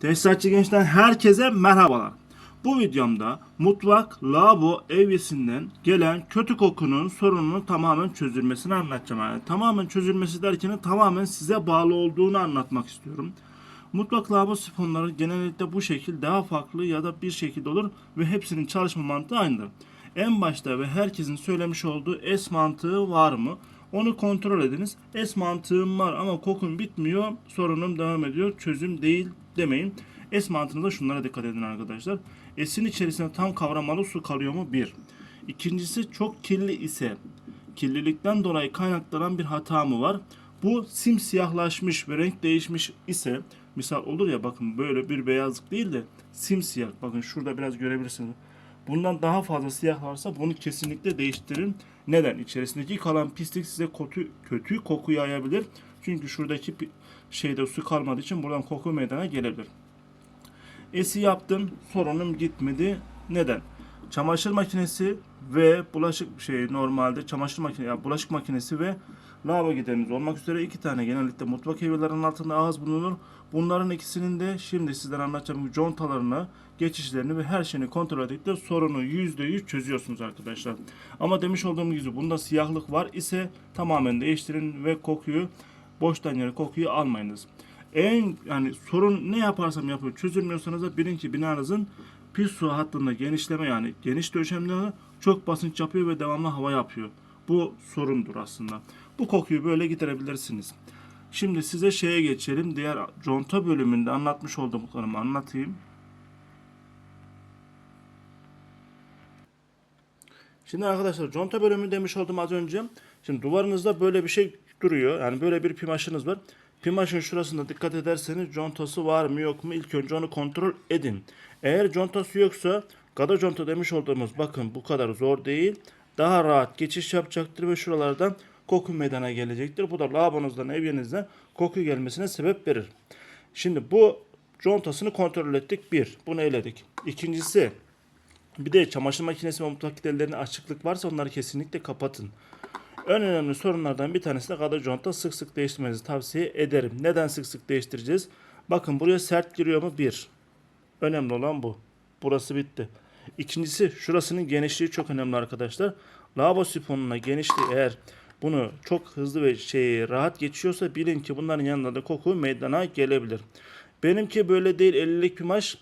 Tesisatçı gençten herkese merhabalar. Bu videomda mutfak, lavabo, evyesinden gelen kötü kokunun sorununu tamamen çözülmesini anlatacağım. Yani tamamen çözülmesi derken tamamen size bağlı olduğunu anlatmak istiyorum. Mutfak lavabo sifonları genellikle bu şekil daha farklı ya da bir şekilde olur ve hepsinin çalışma mantığı aynıdır. En başta ve herkesin söylemiş olduğu S mantığı var mı? Onu kontrol ediniz. S mantığım var ama kokum bitmiyor. Sorunum devam ediyor. Çözüm değil demeyin. S mantığında şunlara dikkat edin arkadaşlar. S'in içerisinde tam kavramalı su kalıyor mu? Bir. İkincisi çok kirli ise kirlilikten dolayı kaynaklanan bir hata mı var? Bu simsiyahlaşmış ve renk değişmiş ise misal olur ya bakın böyle bir beyazlık değil de simsiyah. Bakın şurada biraz görebilirsiniz. Bundan daha fazla siyah varsa bunu kesinlikle değiştirin. Neden? İçerisindeki kalan pislik size kötü, kötü koku yayabilir. Çünkü şuradaki şeyde su kalmadığı için buradan koku meydana gelebilir. Esi yaptım, sorunum gitmedi. Neden? Çamaşır makinesi ve bulaşık şey normalde çamaşır makinesi, yani bulaşık makinesi ve lavabo gideriniz olmak üzere iki tane genellikle mutfak evlerinin altında ağız bulunur. Bunların ikisinin de şimdi sizlere anlatacağım contalarını, geçişlerini ve her şeyini kontrol edip sorunu %100 çözüyorsunuz arkadaşlar. Ama demiş olduğum gibi bunda siyahlık var ise tamamen değiştirin ve kokuyu boştan yere kokuyu almayınız. En yani sorun ne yaparsam yapıyor çözülmüyorsanız da bilin ki binanızın pis su hattında genişleme yani geniş döşemleri çok basınç yapıyor ve devamlı hava yapıyor. Bu sorundur aslında. Bu kokuyu böyle giderebilirsiniz. Şimdi size şeye geçelim. Diğer conta bölümünde anlatmış olduklarımı anlatayım. Şimdi arkadaşlar conta bölümü demiş oldum az önce. Şimdi duvarınızda böyle bir şey duruyor. Yani böyle bir pimaşınız var. Pimaşın şurasında dikkat ederseniz contası var mı yok mu ilk önce onu kontrol edin. Eğer contası yoksa gada conta demiş olduğumuz bakın bu kadar zor değil. Daha rahat geçiş yapacaktır ve şuralardan koku meydana gelecektir. Bu da lavabonuzdan evyenizden koku gelmesine sebep verir. Şimdi bu contasını kontrol ettik. Bir, bunu eledik. İkincisi bir de çamaşır makinesi ve mutfak giderlerine açıklık varsa onları kesinlikle kapatın. En önemli sorunlardan bir tanesi de kadar conta sık sık değiştirmenizi tavsiye ederim. Neden sık sık değiştireceğiz? Bakın buraya sert giriyor mu? Bir. Önemli olan bu. Burası bitti. İkincisi şurasının genişliği çok önemli arkadaşlar. Lavabo sifonuna genişliği eğer bunu çok hızlı ve şey rahat geçiyorsa bilin ki bunların yanında da koku meydana gelebilir. Benimki böyle değil 50'lik bir maç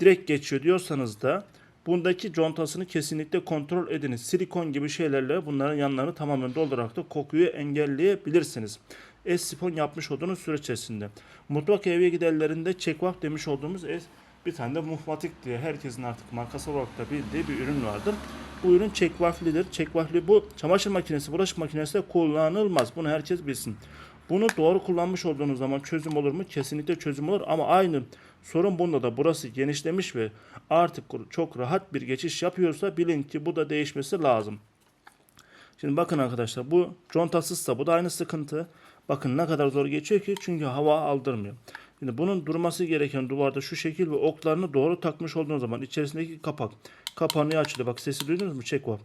direkt geçiyor diyorsanız da bundaki contasını kesinlikle kontrol ediniz. Silikon gibi şeylerle bunların yanlarını tamamen doldurarak da kokuyu engelleyebilirsiniz. S-sifon yapmış olduğunuz süreç içerisinde. Mutfak evi giderlerinde çekvak demiş olduğumuz es bir tane de muhmatik diye herkesin artık markası olarak da bildiği bir ürün vardır. Bu ürün çekvaflidir. Çekvafli bu çamaşır makinesi, bulaşık makinesi de kullanılmaz. Bunu herkes bilsin. Bunu doğru kullanmış olduğunuz zaman çözüm olur mu? Kesinlikle çözüm olur ama aynı sorun bunda da burası genişlemiş ve artık çok rahat bir geçiş yapıyorsa bilin ki bu da değişmesi lazım. Şimdi bakın arkadaşlar bu contasızsa bu da aynı sıkıntı. Bakın ne kadar zor geçiyor ki çünkü hava aldırmıyor. Şimdi bunun durması gereken duvarda şu şekil ve oklarını doğru takmış olduğunuz zaman içerisindeki kapak kapanıyor açılıyor. Bak sesi duydunuz mu? Çek var.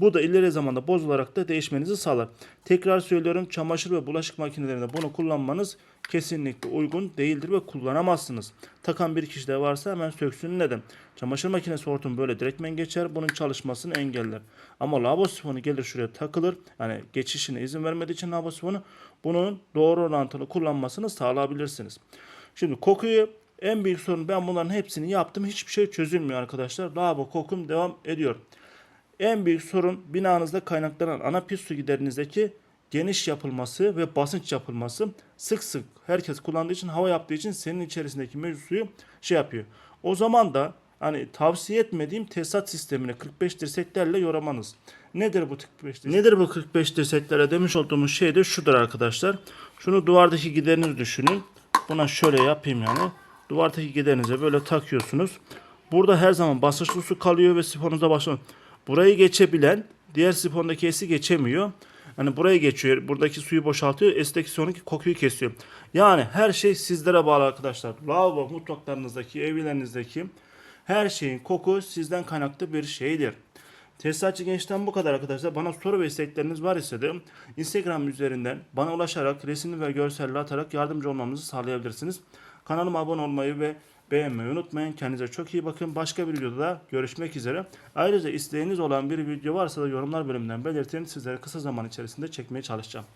Bu da ileri zamanda bozularak da değişmenizi sağlar. Tekrar söylüyorum çamaşır ve bulaşık makinelerinde bunu kullanmanız kesinlikle uygun değildir ve kullanamazsınız. Takan bir kişi de varsa hemen söksün. Neden? Çamaşır makinesi hortum böyle direktmen geçer. Bunun çalışmasını engeller. Ama lavabo sifonu gelir şuraya takılır. Yani geçişine izin vermediği için lavabo sifonu bunun doğru orantılı kullanmasını sağlayabilirsiniz. Şimdi kokuyu en büyük sorun ben bunların hepsini yaptım. Hiçbir şey çözülmüyor arkadaşlar. Lavabo kokum devam ediyor. En büyük sorun binanızda kaynaklanan ana pis su giderinizdeki geniş yapılması ve basınç yapılması sık sık herkes kullandığı için hava yaptığı için senin içerisindeki mevcut suyu şey yapıyor. O zaman da hani tavsiye etmediğim tesisat sistemini 45 dirseklerle yoramanız. Nedir bu 45 dirsek? Nedir bu 45 dirseklerle demiş olduğumuz şey de şudur arkadaşlar. Şunu duvardaki gideriniz düşünün. Buna şöyle yapayım yani. Duvardaki giderinize böyle takıyorsunuz. Burada her zaman basınçlı su kalıyor ve sifonunuza başlıyor. Burayı geçebilen diğer sifondaki esi geçemiyor. Hani buraya geçiyor. Buradaki suyu boşaltıyor. Es'teki sonraki kokuyu kesiyor. Yani her şey sizlere bağlı arkadaşlar. Lavabo mutfaklarınızdaki, evlerinizdeki her şeyin koku sizden kaynaklı bir şeydir. Tesisatçı gençten bu kadar arkadaşlar. Bana soru ve istekleriniz var ise de Instagram üzerinden bana ulaşarak resimli ve görselli atarak yardımcı olmamızı sağlayabilirsiniz. Kanalıma abone olmayı ve beğenmeyi unutmayın. Kendinize çok iyi bakın. Başka bir videoda da görüşmek üzere. Ayrıca isteğiniz olan bir video varsa da yorumlar bölümünden belirtin. Sizlere kısa zaman içerisinde çekmeye çalışacağım.